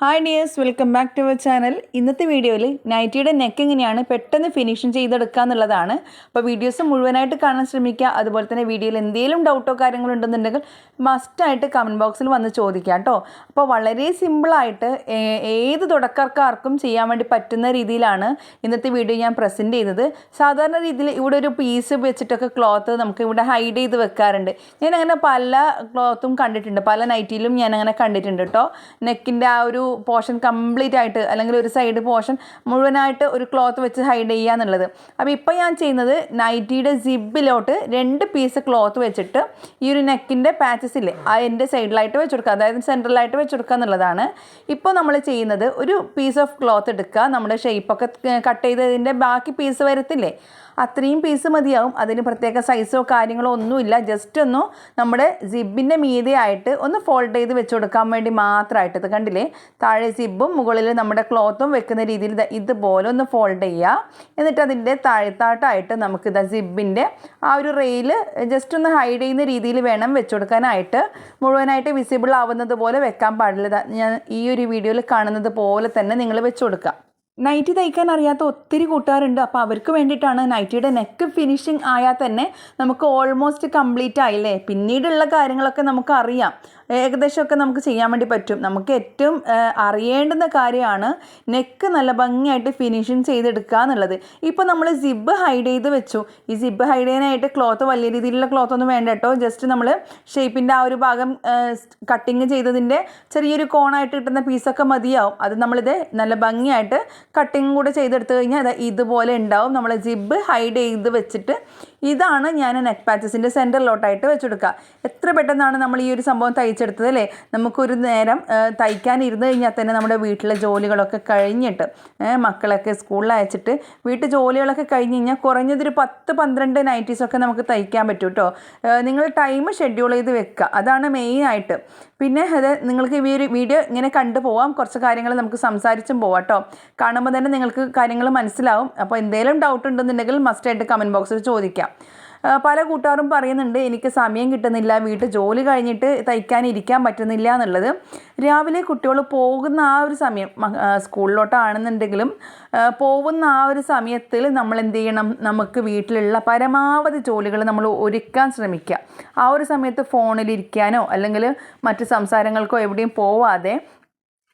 Hi dears welcome back to our channel ഇന്നത്തെ വീഡിയോയിൽ നൈറ്റിയുടെ neck എങ്ങനെയാണ് പെട്ടെന്ന് ഫിനിഷിങ് ചെയ്തെടുക്കുക എന്നുള്ളതാണ്. അപ്പോൾ വീഡിയോസ് മുഴുവനായിട്ട് കാണാൻ ശ്രമിക്കുക. അതുപോലെ തന്നെ വീഡിയോയിൽ എന്തെങ്കിലും ഡൗട്ടോ കാര്യങ്ങളോ ഉണ്ടെന്നുണ്ടെങ്കിൽ മസ്റ്റായിട്ട് കമന്റ് ബോക്സിൽ വന്ന് ചോദിക്കുക കേട്ടോ. അപ്പോൾ വളരെ സിമ്പിളായിട്ട് ഏത് തുടക്കക്കാർക്കും ചെയ്യാൻ വേണ്ടി പറ്റുന്ന രീതിയിലാണ് ഇന്നത്തെ വീഡിയോ ഞാൻ പ്രസന്റ് ചെയ്തത്. സാധാരണ രീതിയിൽ ഇവിടെ ഒരു പീസ് വെച്ചിട്ടൊക്കെ ക്ലോത്ത് നമുക്ക് ഇവിടെ ഹൈഡ് ചെയ്ത് വെക്കാറുണ്ട്. ഞാൻ അങ്ങനെ പല ക്ലോത്തും കണ്ടിട്ടുണ്ട്. പല നൈറ്റിയിലും ഞാൻ അങ്ങനെ കണ്ടിട്ടുണ്ട് കേട്ടോ. നെക്കിന്റെ ആ ഒരു പോർഷൻ കംപ്ലീറ്റ് ആയിട്ട് അല്ലെങ്കിൽ ഒരു സൈഡ് പോർഷൻ മുഴുവനായിട്ട് ഒരു ക്ലോത്ത് വെച്ച് ഹൈഡ് ചെയ്യുക എന്നുള്ളത്. അപ്പോൾ ഇപ്പോൾ ഞാൻ ചെയ്യുന്നത് നൈറ്റിയുടെ സിബിലോട്ട് രണ്ട് പീസ് ക്ലോത്ത് വെച്ചിട്ട് ഈ ഒരു നെക്കിന്റെ പാച്ചസ് ഇല്ലേ ആ എന്റെ സൈഡിലായിട്ട് വെച്ച് കൊടുക്കുക. അതായത് സെൻട്രലായിട്ട് വെച്ച് കൊടുക്കുക എന്നുള്ളതാണ്. ഇപ്പോൾ നമ്മൾ ചെയ്യുന്നത് ഒരു പീസ് ഓഫ് ക്ലോത്ത് എടുക്കുക. നമ്മുടെ ഷേപ്പൊക്കെ കട്ട് ചെയ്തതിന്റെ ബാക്കി പീസ് വരത്തില്ലേ അത്രയും പീസ് മതിയാവും. അതിന് പ്രത്യേക സൈസോ കാര്യങ്ങളോ ഒന്നുമില്ല. ജസ്റ്റ് ഒന്ന് നമ്മുടെ സിബിന്റെ മീതെയായിട്ട് ഒന്ന് ഫോൾഡ് ചെയ്ത് വെച്ച് കൊടുക്കാൻ വേണ്ടി മാത്രമായിട്ട്. ഇത് കണ്ടില്ലേ? താഴെ സിബും മുകളിൽ നമ്മുടെ ക്ലോത്തും വെക്കുന്ന രീതിയിൽ ഇതുപോലെ ഒന്ന് ഫോൾഡ് ചെയ്യുക എന്നിട്ട് അതിന്റെ താഴെത്താട്ടായിട്ട് നമുക്ക് ഇതാ സിബിന്റെ ആ ഒരു റെയിൽ ജസ്റ്റ് ഒന്ന് ഹൈഡ് ചെയ്യുന്ന രീതിയിൽ വേണം വെച്ച് കൊടുക്കാനായിട്ട്. മുഴുവനായിട്ട് വിസിബിൾ ആവുന്നത് പോലെ വെക്കാൻ പാടില്ല. ഞാൻ ഈ ഒരു വീഡിയോയിൽ കാണുന്നത് പോലെ തന്നെ നിങ്ങൾ വെച്ച് കൊടുക്കുക. നൈറ്റി തയ്ക്കാൻ അറിയാത്ത ഒത്തിരി കൂട്ടുകാരുണ്ട്. അപ്പോൾ അവർക്ക് വേണ്ടിയിട്ടാണ് നൈറ്റിയുടെ നെക്ക് ഫിനിഷിങ് ആയാൽ തന്നെ നമുക്ക് ഓൾമോസ്റ്റ് കംപ്ലീറ്റ് ആയില്ലേ? പിന്നീടുള്ള കാര്യങ്ങളൊക്കെ നമുക്ക് അറിയാം. ഏകദേശമൊക്കെ നമുക്ക് ചെയ്യാൻ വേണ്ടി പറ്റും. നമുക്ക് ഏറ്റവും അറിയേണ്ടുന്ന കാര്യമാണ് നെക്ക് നല്ല ഭംഗിയായിട്ട് ഫിനിഷിങ് ചെയ്തെടുക്കുക എന്നുള്ളത്. ഇപ്പോൾ നമ്മൾ സിബ് ഹൈഡ് ചെയ്ത് വെച്ചു. ഈ സിബ് ഹൈഡ് ചെയ്യാനായിട്ട് ക്ലോത്ത് വലിയ രീതിയിലുള്ള ക്ലോത്ത് ഒന്നും വേണ്ട കേട്ടോ. ജസ്റ്റ് നമ്മൾ ഷേപ്പിന്റെ ആ ഒരു ഭാഗം കട്ടിങ് ചെയ്തതിന്റെ ചെറിയൊരു കോണായിട്ട് കിട്ടുന്ന പീസൊക്കെ മതിയാവും. അത് നമ്മളിത് നല്ല ഭംഗിയായിട്ട് കട്ടിങ് കൂടെ ചെയ്തെടുത്ത് കഴിഞ്ഞാൽ അത് ഇതുപോലെ ഉണ്ടാവും. നമ്മൾ ജിബ് ഹൈഡ് ചെയ്ത് വെച്ചിട്ട് ഇതാണ് ഞാൻ നെക്ക് പാച്ചസിന്റെ സെന്ററിലോട്ടായിട്ട് വെച്ചെടുക്കുക എത്ര പെട്ടെന്നാണ് നമ്മൾ ഈ ഒരു സംഭവം തയ്ച്ചെടുത്തത് അല്ലേ? നമുക്കൊരു നേരം തയ്ക്കാൻ ഇരുന്ന് കഴിഞ്ഞാൽ തന്നെ നമ്മുടെ വീട്ടിലെ ജോലികളൊക്കെ കഴിഞ്ഞിട്ട് മക്കളൊക്കെ സ്കൂളിൽ അയച്ചിട്ട് വീട്ടു ജോലികളൊക്കെ കഴിഞ്ഞ് കഴിഞ്ഞാൽ കുറഞ്ഞതൊരു പത്ത് പന്ത്രണ്ട് നൈറ്റീസൊക്കെ നമുക്ക് തയ്ക്കാൻ പറ്റും കേട്ടോ നിങ്ങൾ ടൈം ഷെഡ്യൂൾ ചെയ്ത് വെക്കുക അതാണ് മെയിനായിട്ട് പിന്നെ അത് നിങ്ങൾക്ക് ഈ ഒരു വീഡിയോ ഇങ്ങനെ കണ്ടു പോവാം. കുറച്ച് കാര്യങ്ങൾ നമുക്ക് സംസാരിച്ചും പോവാം കേട്ടോ കാണുമ്പോൾ തന്നെ നിങ്ങൾക്ക് കാര്യങ്ങൾ മനസ്സിലാവും. അപ്പോൾ എന്തെങ്കിലും ഡൗട്ട് ഉണ്ടെന്നുണ്ടെങ്കിൽ മസ്റ്റായിട്ട് കമന്റ് ബോക്സിൽ ചോദിക്കാം. പല കൂട്ടുകാരും പറയുന്നുണ്ട് എനിക്ക് സമയം കിട്ടുന്നില്ല വീട്ടിൽ ജോലി കഴിഞ്ഞിട്ട് തയ്ക്കാൻ ഇരിക്കാൻ പറ്റുന്നില്ല എന്നുള്ളത്. രാവിലെ കുട്ടികൾ പോകുന്ന ആ ഒരു സമയം സ്കൂളിലോട്ടാണെന്നുണ്ടെങ്കിലും പോകുന്ന ആ ഒരു സമയത്തിൽ നമ്മൾ എന്ത് ചെയ്യണം? നമുക്ക് വീട്ടിലുള്ള പരമാവധി ജോലികൾ നമ്മൾ ഒരുക്കാൻ ശ്രമിക്കുക. ആ ഒരു സമയത്ത് ഫോണിലിരിക്കാനോ അല്ലെങ്കിൽ മറ്റ് സംസാരങ്ങൾക്കോ എവിടെയും പോവാതെ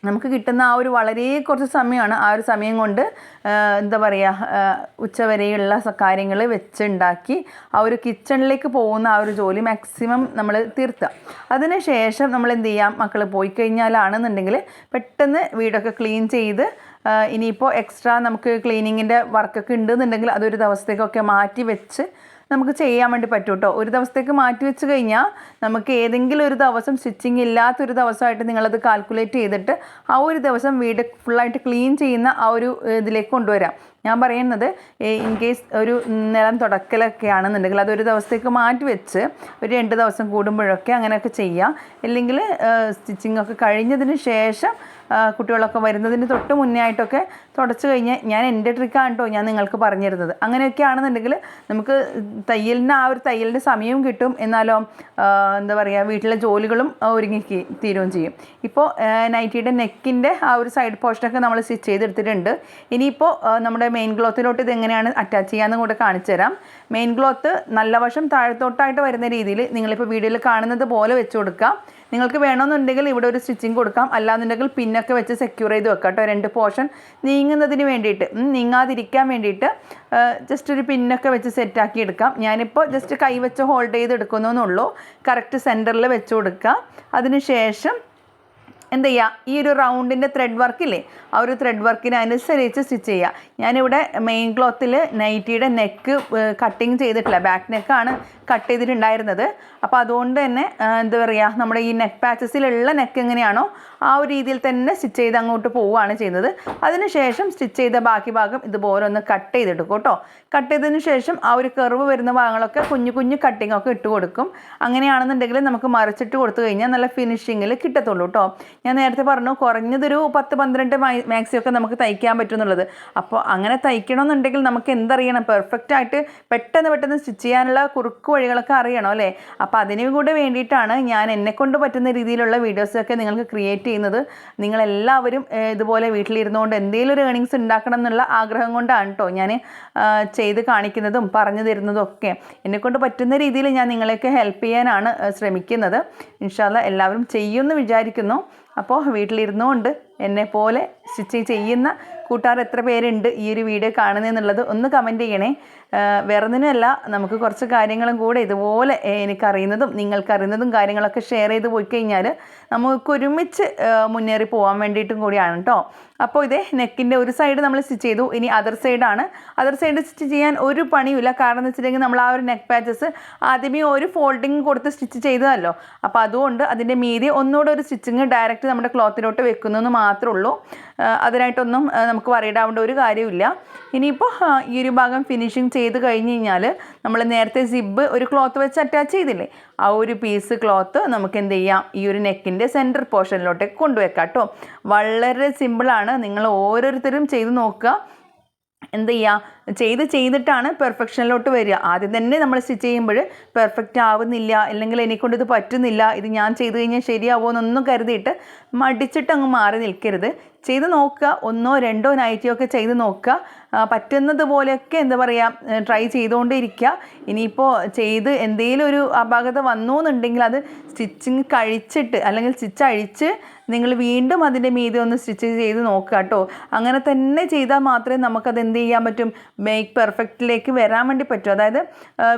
നമുക്ക് കിട്ടുന്ന ആ ഒരു വളരെ കുറച്ച് സമയമാണ്. ആ ഒരു സമയം കൊണ്ട് എന്താ പറയുക ഉച്ചവരെയുള്ള കാര്യങ്ങൾ വെച്ചുണ്ടാക്കി ആ ഒരു കിച്ചണിലേക്ക് പോകുന്ന ആ ഒരു ജോലി മാക്സിമം നമ്മൾ തീർത്തുക അതിന് ശേഷം നമ്മൾ എന്ത് ചെയ്യാം മക്കൾ പോയി കഴിഞ്ഞാലാണെന്നുണ്ടെങ്കിൽ പെട്ടെന്ന് വീടൊക്കെ ക്ലീൻ ചെയ്ത് ഇനിയിപ്പോൾ എക്സ്ട്രാ നമുക്ക് ക്ലീനിങ്ങിന്റെ വർക്കൊക്കെ ഉണ്ടെന്നുണ്ടെങ്കിൽ അതൊരു ദിവസത്തേക്കൊക്കെ മാറ്റി വെച്ച് നമുക്ക് ചെയ്യാൻ വേണ്ടി പറ്റും കേട്ടോ ഒരു ദിവസത്തേക്ക് മാറ്റി വെച്ച് കഴിഞ്ഞാൽ നമുക്ക് ഏതെങ്കിലും ഒരു ദിവസം സ്റ്റിച്ചിങ് ഇല്ലാത്തൊരു ദിവസമായിട്ട് നിങ്ങളത് കാൽക്കുലേറ്റ് ചെയ്തിട്ട് ആ ഒരു ദിവസം വീട് ഫുള്ളായിട്ട് ക്ലീൻ ചെയ്യുന്ന ആ ഒരു ഇതിലേക്ക് കൊണ്ടുവരാം. ഞാൻ പറയുന്നത് ഇൻ കേസ് ഒരു നിലം തുടക്കലൊക്കെ ആണെന്നുണ്ടെങ്കിൽ അത് ഒരു ദിവസത്തേക്ക് മാറ്റി വെച്ച് ഒരു രണ്ട് ദിവസം കൂടുമ്പോഴൊക്കെ അങ്ങനെയൊക്കെ ചെയ്യാം. ഇല്ലെങ്കിൽ സ്റ്റിച്ചിങ് ഒക്കെ കഴിഞ്ഞതിന് ശേഷം കുട്ടികളൊക്കെ വരുന്നതിന് തൊട്ട് മുന്നേ ആയിട്ടൊക്കെ തുടച്ച് കഴിഞ്ഞാൽ ഞാൻ എന്റെ ട്രിക്കാണ് കേട്ടോ ഞാൻ നിങ്ങൾക്ക് പറഞ്ഞു തരുന്നത് അങ്ങനെയൊക്കെ ആണെന്നുണ്ടെങ്കിൽ നമുക്ക് തയ്യലിന് ആ ഒരു തയ്യലിന്റെ സമയവും കിട്ടും. എന്നാലോ എന്താ പറയുക വീട്ടിലെ ജോലികളും ഒരുങ്ങി തീരുകയും ചെയ്യും. ഇപ്പോൾ നൈറ്റിയുടെ നെക്കിന്റെ ആ ഒരു സൈഡ് പോർഷനൊക്കെ നമ്മൾ സ്റ്റിച്ച് ചെയ്തെടുത്തിട്ടുണ്ട്. ഇനിയിപ്പോൾ നമ്മുടെ മെയിൻ ക്ലോത്തിലോട്ട് ഇത് എങ്ങനെയാണ് അറ്റാച്ച് ചെയ്യാമെന്ന് കൂടെ കാണിച്ചു തരാം. മെയിൻ ക്ലോത്ത് നല്ല വശം താഴത്തോട്ടായിട്ട് വരുന്ന രീതിയിൽ നിങ്ങളിപ്പോൾ വീഡിയോയിൽ കാണുന്നത് പോലെ വെച്ച് കൊടുക്കാം. നിങ്ങൾക്ക് വേണമെന്നുണ്ടെങ്കിൽ ഇവിടെ ഒരു സ്റ്റിച്ചിങ് കൊടുക്കാം. അല്ലാന്നുണ്ടെങ്കിൽ പിന്നൊക്കെ വെച്ച് സെക്യൂർ ചെയ്ത് വെക്കാം കേട്ടോ. രണ്ട് പോർഷൻ നീങ്ങുന്നതിന് വേണ്ടിയിട്ട്. നീങ്ങാതിരിക്കാൻ വേണ്ടിയിട്ട് ജസ്റ്റ് ഒരു പിന്നൊക്കെ വെച്ച് സെറ്റാക്കി എടുക്കാം. ഞാനിപ്പോൾ ജസ്റ്റ് കൈ വെച്ച് ഹോൾഡ് ചെയ്ത് എടുക്കുന്നതെന്നുള്ളൂ കറക്റ്റ് സെന്ററിൽ വെച്ച് കൊടുക്കുക അതിന് ശേഷം എന്ത് ചെയ്യുക ഈ ഒരു റൗണ്ടിന്റെ ത്രെഡ് വർക്കില്ലേ ആ ഒരു ത്രെഡ് വർക്കിന് അനുസരിച്ച് സ്റ്റിച്ച് ചെയ്യുക ഞാനിവിടെ മെയിൻ ക്ലോത്തിൽ നൈറ്റിയുടെ നെക്ക് കട്ടിങ് ചെയ്തിട്ടില്ല. ബാക്ക് നെക്കാണ് കട്ട് ചെയ്തിട്ടുണ്ടായിരുന്നത്. അപ്പോൾ അതുകൊണ്ട് തന്നെ എന്താ പറയുക നമ്മുടെ ഈ നെക്ക് പാച്ചസിലുള്ള നെക്ക് എങ്ങനെയാണോ ആ ഒരു രീതിയിൽ തന്നെ സ്റ്റിച്ച് ചെയ്ത് അങ്ങോട്ട് പോവുകയാണ് ചെയ്യുന്നത്. അതിനുശേഷം സ്റ്റിച്ച് ചെയ്ത ബാക്കി ഭാഗം ഇതുപോലെ ഒന്ന് കട്ട് ചെയ്തെടുക്കും കേട്ടോ. കട്ട് ചെയ്തതിന് ശേഷം ആ ഒരു കർവ് വരുന്ന ഭാഗങ്ങളൊക്കെ കുഞ്ഞു കുഞ്ഞു കട്ടിങ്ങൊക്കെ ഇട്ട് കൊടുക്കും അങ്ങനെയാണെന്നുണ്ടെങ്കിൽ നമുക്ക് മറിച്ചിട്ട് കൊടുത്തു കഴിഞ്ഞാൽ നല്ല ഫിനിഷിങ്ങിൽ കിട്ടത്തുള്ളൂ കേട്ടോ. ഞാൻ നേരത്തെ പറഞ്ഞു കുറഞ്ഞതൊരു പത്ത് പന്ത്രണ്ട് മാക്സിയൊക്കെ നമുക്ക് തയ്ക്കാൻ പറ്റും എന്നുള്ളത് അപ്പോൾ അങ്ങനെ തയ്ക്കണമെന്നുണ്ടെങ്കിൽ നമുക്ക് എന്തറിയണം? പെർഫെക്റ്റ് ആയിട്ട് പെട്ടെന്ന് പെട്ടെന്ന് സ്റ്റിച്ച് ചെയ്യാനുള്ള കുറുക്ക് വഴികളൊക്കെ അറിയണം അല്ലേ? അപ്പോൾ അതിനു കൂടെ വേണ്ടിയിട്ടാണ് ഞാൻ എന്നെക്കൊണ്ട് പറ്റുന്ന രീതിയിലുള്ള വീഡിയോസൊക്കെ നിങ്ങൾക്ക് ക്രിയേറ്റ് ചെയ്യുന്നത്. നിങ്ങളെല്ലാവരും ഇതുപോലെ വീട്ടിലിരുന്നുകൊണ്ട് എന്തെങ്കിലും ഒരു ഏണിങ്സ് ഉണ്ടാക്കണം എന്നുള്ള ആഗ്രഹം കൊണ്ടാണ് കേട്ടോ ഞാൻ ചെയ്ത് കാണിക്കുന്നതും പറഞ്ഞു തരുന്നതും ഒക്കെ. എന്നെക്കൊണ്ട് പറ്റുന്ന രീതിയിൽ ഞാൻ നിങ്ങളെയൊക്കെ ഹെൽപ്പ് ചെയ്യാനാണ് ശ്രമിക്കുന്നത്. ഇൻഷാല്ല എല്ലാവരും ചെയ്യുമെന്ന് വിചാരിക്കുന്നു. അപ്പോൾ വീട്ടിലിരുന്നുകൊണ്ട് എന്നെ പോലെ സ്റ്റിച്ച് ചെയ്യുന്ന കൂട്ടുകാർ എത്ര പേരുണ്ട് ഈ ഒരു വീഡിയോ കാണുന്നതെന്നുള്ളത് ഒന്ന് കമന്റ് ചെയ്യണേ. ആഹ് നമുക്ക് കുറച്ച് കാര്യങ്ങളും കൂടെ ഇതുപോലെ എനിക്കറിയുന്നതും നിങ്ങൾക്കറിയുന്നതും കാര്യങ്ങളൊക്കെ ഷെയർ ചെയ്ത് പോയി കഴിഞ്ഞാൽ നമുക്ക് ഒരുമിച്ച് മുന്നേറി പോകാൻ വേണ്ടിയിട്ടും കൂടിയാണ് കേട്ടോ അപ്പോൾ ഇതേ നെക്കിന്റെ ഒരു സൈഡ് നമ്മൾ സ്റ്റിച്ച് ചെയ്തു. ഇനി അതർ സൈഡാണ് അതർ സൈഡ് സ്റ്റിച്ച് ചെയ്യാൻ ഒരു പണിയുമില്ല. കാരണം എന്ന് വെച്ചിട്ടുണ്ടെങ്കിൽ നമ്മൾ ആ ഒരു നെക്ക് പാച്ചസ് ആദ്യമേ ഒരു ഫോൾഡിങ് കൊടുത്ത് സ്റ്റിച്ച് ചെയ്തതല്ലോ. അപ്പോൾ അതുകൊണ്ട് അതിന്റെ മീതി ഒന്നുകൂടെ ഒരു സ്റ്റിച്ചിങ് ഡയറക്റ്റ് നമ്മുടെ ക്ലോത്തിലോട്ട് വെക്കുന്നതെന്ന് മാത്രമേ ഉള്ളൂ അതിനായിട്ടൊന്നും നമുക്ക് വറിയിടാവേണ്ട ഒരു കാര്യമില്ല ഇനിയിപ്പോൾ ഈ ഒരു ഭാഗം ഫിനിഷിങ് ചെയ്ത് കഴിഞ്ഞ് കഴിഞ്ഞാൽ നമ്മൾ നേരത്തെ സിബ്ബ് ഒരു ക്ലോത്ത് വെച്ച് അറ്റാച്ച് ചെയ്തില്ലേ? ആ ഒരു പീസ് ക്ലോത്ത് നമുക്ക് എന്ത് ചെയ്യാം? ഈ ഒരു നെക്കിന്റെ സെന്റർ പോർഷനിലോട്ടേക്ക് കൊണ്ടുവെക്കാം കേട്ടോ. വളരെ സിമ്പിളാണ് നിങ്ങൾ ഓരോരുത്തരും ചെയ്ത് നോക്കുക. എന്ത് ചെയ്യുക ചെയ്ത് ചെയ്തിട്ടാണ് പെർഫെക്ഷനിലോട്ട് വരിക. ആദ്യം തന്നെ നമ്മൾ സ്റ്റിച്ച് ചെയ്യുമ്പോൾ പെർഫെക്റ്റ് ആവുന്നില്ല അല്ലെങ്കിൽ എനിക്കൊണ്ട് ഇത് പറ്റുന്നില്ല ഇത് ഞാൻ ചെയ്ത് കഴിഞ്ഞാൽ ശരിയാവുമോ എന്നൊന്നും കരുതിയിട്ട് മടിച്ചിട്ട് അങ്ങ് മാറി നിൽക്കരുത്. ചെയ്ത് നോക്കുക ഒന്നോ രണ്ടോ നൈറ്റിയോ ഒക്കെ ചെയ്ത് നോക്കുക. പറ്റുന്നതുപോലെയൊക്കെ പറ്റുന്നത് എന്താ പറയുക ട്രൈ ചെയ്തുകൊണ്ടേ ഇരിക്കുക ഇനിയിപ്പോൾ ചെയ്ത് എന്തെങ്കിലും ഒരു അപാകത വന്നു എന്നുണ്ടെങ്കിൽ അത് സ്റ്റിച്ചിങ് കഴിച്ചിട്ട് അല്ലെങ്കിൽ സ്റ്റിച്ച് അഴിച്ച് നിങ്ങൾ വീണ്ടും അതിന്റെ മീതി ഒന്ന് സ്റ്റിച്ച് ചെയ്ത് നോക്കുക കേട്ടോ. അങ്ങനെ തന്നെ ചെയ്താൽ മാത്രമേ നമുക്കത് എന്ത് ചെയ്യാൻ പറ്റും? മേക്ക് പെർഫെക്റ്റിലേക്ക് വരാൻ വേണ്ടി പറ്റും. അതായത്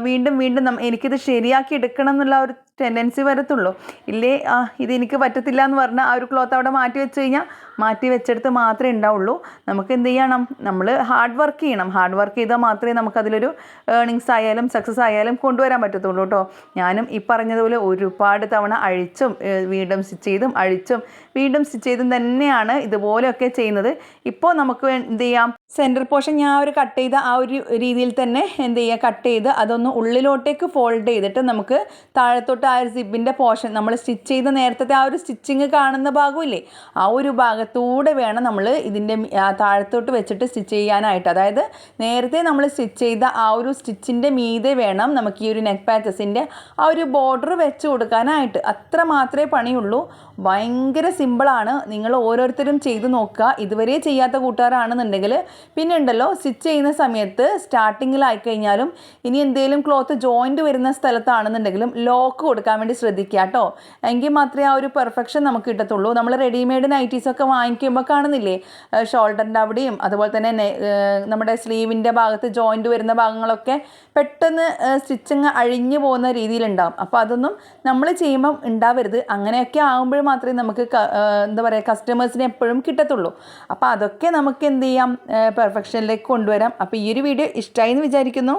വീണ്ടും വീണ്ടും എനിക്കിത് ശരിയാക്കി എടുക്കണം എന്നുള്ള ഒരു ടെൻഡൻസി വരത്തുള്ളൂ. ഇല്ലേ? ആ ഇത് എനിക്ക് പറ്റത്തില്ല എന്ന് പറഞ്ഞാൽ ആ ഒരു ക്ലോത്ത് അവിടെ മാറ്റി വെച്ച് കഴിഞ്ഞാൽ മാറ്റി വെച്ചെടുത്ത് മാത്രമേ ഉണ്ടാവുള്ളൂ. നമുക്ക് എന്ത് ചെയ്യണം? നമ്മൾ ഹാർഡ് വർക്ക് ചെയ്യണം. ഹാർഡ് വർക്ക് ചെയ്താൽ മാത്രമേ നമുക്കതിലൊരു ഏർണിങ്സ് ആയാലും സക്സസ് ആയാലും കൊണ്ടുവരാൻ പറ്റത്തുള്ളൂ കേട്ടോ. ഞാനും ഈ പറഞ്ഞതുപോലെ ഒരുപാട് തവണ അഴിച്ചും വീണ്ടും സ്റ്റിച്ച് ചെയ്തും അഴിച്ചും വീണ്ടും സ്റ്റിച്ച് ചെയ്തും തന്നെയാണ് ഇതുപോലെയൊക്കെ ചെയ്യുന്നത്. ഇപ്പോൾ നമുക്ക് എന്ത് ചെയ്യാം? സെന്റർ പോർഷൻ ഞാൻ ഒരു കട്ട് ചെയ്ത ആ ഒരു രീതിയിൽ തന്നെ എന്ത് ചെയ്യുക കട്ട് ചെയ്ത് അതൊന്ന് ഉള്ളിലോട്ടേക്ക് ഫോൾഡ് ചെയ്തിട്ട് നമുക്ക് താഴത്തോട്ട് ആ ഒരു സിബിന്റെ പോർഷൻ നമ്മൾ സ്റ്റിച്ച് ചെയ്ത നേരത്തെ ആ ഒരു സ്റ്റിച്ചിങ് കാണുന്ന ഭാഗമില്ലേ? ആ ഒരു ഭാഗത്തൂടെ വേണം നമ്മൾ ഇതിന്റെ താഴത്തോട്ട് വെച്ചിട്ട് സ്റ്റിച്ച് ചെയ്യാനായിട്ട്. അതായത് നേരത്തെ നമ്മൾ സ്റ്റിച്ച് ചെയ്ത ആ ഒരു സ്റ്റിച്ചിന്റെ മീതെ വേണം നമുക്ക് ഈ ഒരു നെക്ക് പാച്ചസിന്റെ ആ ഒരു ബോർഡർ വെച്ച് കൊടുക്കാനായിട്ട്. അത്ര മാത്രമേ പണിയുള്ളൂ. ഭയങ്കര സിമ്പിളാണ് നിങ്ങൾ ഓരോരുത്തരും ചെയ്ത് നോക്കുക. ഇതുവരെ ചെയ്യാത്ത കൂട്ടുകാരാണെന്നുണ്ടെങ്കിൽ പിന്നെ ഉണ്ടല്ലോ സ്റ്റിച്ച് ചെയ്യുന്ന സമയത്ത് സ്റ്റാർട്ടിങ്ങിലായി കഴിഞ്ഞാലും ഇനി എന്തെങ്കിലും ക്ലോത്ത് ജോയിന്റ് വരുന്ന സ്ഥലത്താണെന്നുണ്ടെങ്കിലും ലോക്ക് കൊടുക്കാൻ വേണ്ടി ശ്രദ്ധിക്കുക കേട്ടോ. എങ്കിൽ മാത്രമേ ആ ഒരു പെർഫെക്ഷൻ നമുക്ക് കിട്ടത്തുള്ളൂ. നമ്മൾ റെഡിമെയ്ഡ് നൈറ്റീസൊക്കെ വാങ്ങിക്കുമ്പോൾ കാണുന്നില്ലേ? ഷോൾഡറിന്റെ അവിടെയും അതുപോലെ തന്നെ നമ്മുടെ സ്ലീവിന്റെ ഭാഗത്ത് ജോയിന്റ് വരുന്ന ഭാഗങ്ങളൊക്കെ പെട്ടെന്ന് സ്റ്റിച്ചിങ് അഴിഞ്ഞു പോകുന്ന രീതിയിലുണ്ടാവും. അപ്പോൾ അതൊന്നും നമ്മൾ ചെയ്യുമ്പം ഉണ്ടാവരുത്. അങ്ങനെയൊക്കെ ആകുമ്പോൾ മാത്രമേ നമുക്ക് എന്താ പറയുക കസ്റ്റമേഴ്സിന് എപ്പോഴും കിട്ടത്തുള്ളൂ. അപ്പോൾ അതൊക്കെ നമുക്ക് എന്ത് ചെയ്യാം? പെർഫെക്ഷനിലേക്ക് കൊണ്ടുവരാം. അപ്പോൾ ഈ ഒരു വീഡിയോ ഇഷ്ടമായി എന്ന് വിചാരിക്കുന്നു.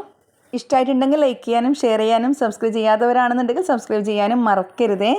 ഇഷ്ടമായിട്ടുണ്ടെങ്കിൽ ലൈക്ക് ചെയ്യാനും ഷെയർ ചെയ്യാനും സബ്സ്ക്രൈബ് ചെയ്യാത്തവരാണെന്നുണ്ടെങ്കിൽ സബ്സ്ക്രൈബ് ചെയ്യാനും മറക്കരുതേ.